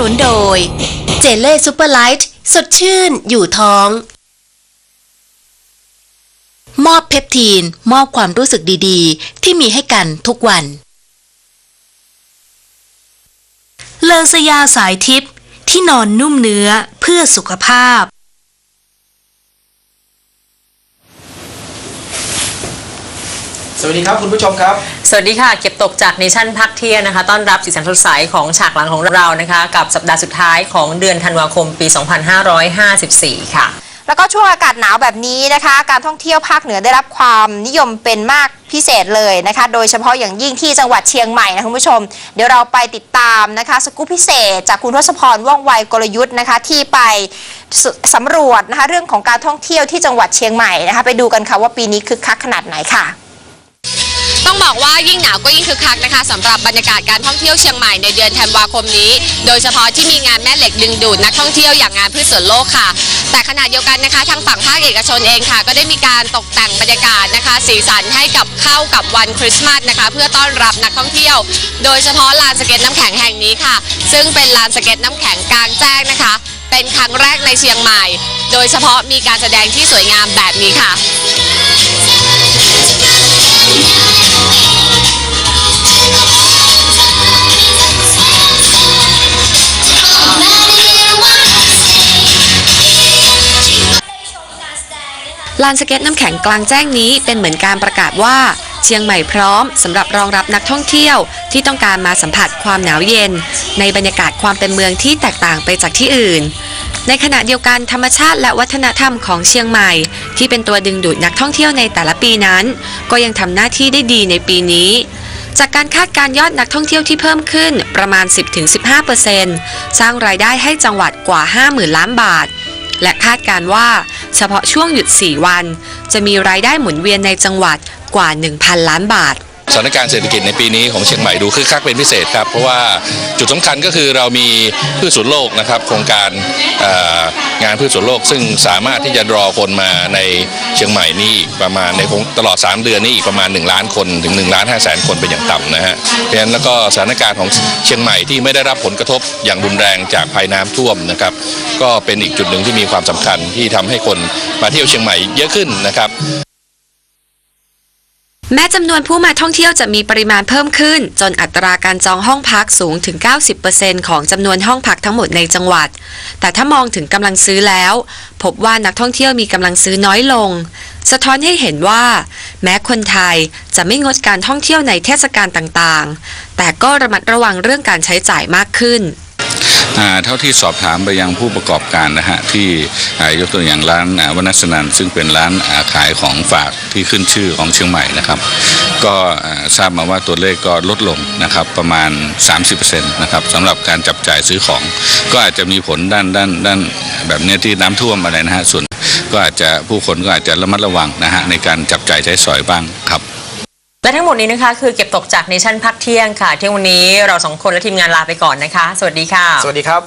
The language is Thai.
นุนโดย เจเล่ซูเปอร์ไลท์สดชื่นอยู่ท้อง มอบเพปทีน มอบความรู้สึกดีๆ ที่มีให้กันทุกวัน เลอสยาสายทิพย์ที่นอนนุ่มเนื้อเพื่อสุขภาพ สวัสดีครับคุณผู้ชมครับ สวัสดีค่ะ เก็บตกจากเนชั่นพักเที่ยงนะคะต้อนรับสีสันสดใสของฉากหลังของเรานะคะ กับสัปดาห์สุดท้ายของเดือนธันวาคมปี 2554 ค่ะ แล้วก็ช่วงอากาศหนาวแบบนี้นะคะ การท่องเที่ยวภาคเหนือได้รับความนิยมเป็นมากพิเศษเลยนะคะ โดยเฉพาะอย่างยิ่งที่จังหวัดเชียงใหม่นะคุณผู้ชม เดี๋ยวเราไปติดตามนะคะสกู๊ปพิเศษ จากคุณทศพรว่องไวกลยุทธ์นะคะที่ไปสสำรวจนะคะเรื่องของการท่องเที่ยวที่จังหวัดเชียงใหม่นะคะ ไปดูกันค่ะว่าปีนี้คึกคักขนาดไหนค่ะ ต้องบอกว่ายิ่งหนาวก็ยิ่งคึกคักนะคะสำหรับบรรยากาศการท่องเที่ยวเชียงใหม่ในเดือนธันวาคมนี้ โดยเฉพาะที่มีงานแม่เหล็กดึงดูดนักท่องเที่ยวอย่างงานพืชสวนโลกค่ะ แต่ขณะเดียวกันนะคะทางฝั่งภาคเอกชนเองค่ะ ก็ได้มีการตกแต่งบรรยากาศนะคะ สีสันให้กับเข้ากับวันคริสต์มาสนะคะ เพื่อต้อนรับนักท่องเที่ยว โดยเฉพาะลานสเก็ตน้ำแข็งแห่งนี้ค่ะ ซึ่งเป็นลานสเก็ตน้ำแข็งกลางแจ้งนะคะ เป็นครั้งแรกในเชียงใหม่ โดยเฉพาะมีการแสดงที่สวยงามแบบนี้ค่ะ ลานสเก็ตน้ำแข็งกลางแจ้งนี้เป็นเหมือนการประกาศว่า เชียงใหม่พร้อมสำหรับรองรับนักท่องเที่ยวที่ต้องการมาสัมผัสความหนาวเย็น ในบรรยากาศความเป็นเมืองที่แตกต่างไปจากที่อื่น ในขณะเดียวกันธรรมชาติและวัฒนธรรมของเชียงใหม่ ที่เป็นตัวดึงดูดนักท่องเที่ยวในแต่ละปีนั้น ก็ยังทำหน้าที่ได้ดีในปีนี้จากการคาดการณ์ยอดนักท่องเที่ยวที่เพิ่มขึ้นประมาณ 10-15%สร้างรายได้ให้จังหวัดกว่า 50,000 ล้านบาท และคาดการว่าเฉพาะช่วงหยุด 4 วัน จะมีรายได้หมุนเวียนในจังหวัดกว่า 1,000 ล้านบาท สถานการณ์เศรษฐกิจในปีนี้ของเชียงใหม่ดูคึกคักเป็นพิเศษครับ เพราะว่าจุดสำคัญก็คือเรามีพืชสวนโลกนะครับ โครงการงานพืชสวนโลก ซึ่งสามารถที่จะรอคนมาในเชียงใหม่นี่ประมาณในตลอด 3 เดือนนี้อีกประมาณ 1 ล้านคนถึง1ล้าน5แสนคนเป็นอย่างต่ำนะฮะเพราะฉะนั้นแล้วก็สถานการณ์ของเชียงใหม่ที่ไม่ได้รับผลกระทบอย่างรุนแรงจากภัยน้ำท่วมนะครับ ก็เป็นอีกจุดหนึ่งที่มีความสำคัญที่ทำให้คนมาเที่ยวเชียงใหม่เยอะขึ้นนะครับ แม้จำนวนผู้มาท่องเที่ยวจะมีปริมาณเพิ่มขึ้น จนอัตราการจองห้องพักสูงถึง 90%ของจำนวนห้องพักทั้งหมดในจังหวัด แต่ถ้ามองถึงกำลังซื้อแล้ว พบว่านักท่องเที่ยวมีกำลังซื้อน้อยลง สะท้อนให้เห็นว่า แม้คนไทยจะไม่งดการท่องเที่ยวในเทศกาลต่างๆ แต่ก็ระมัดระวังเรื่องการใช้จ่ายมากขึ้น เท่าที่สอบถามไปยังผู้ประกอบการนะฮะที่ยกตัวอย่างร้านวนัสนันซึ่งเป็นร้านขายของฝากที่ขึ้นชื่อของเชียงใหม่นะครับ ก็ทราบมาว่าตัวเลขก็ลดลงนะครับประมาณ 30%นะครับสำหรับการจับจ่ายซื้อของ ก็อาจจะมีผลด้านด้านด้านแบบเนี้ยที่น้ำท่วมอะไรนะฮะส่วนก็อาจจะผู้คนก็อาจจะระมัดระวังนะฮะในการจับจ่ายใช้สอยบ้างครับ และทั้งหมดนี้นะคะคือเก็บตกจากเนชั่นพักเที่ยงค่ะ เที่ยงวันนี้เราสองคนและทีมงานลาไปก่อนนะคะ สวัสดีค่ะ สวัสดีครับ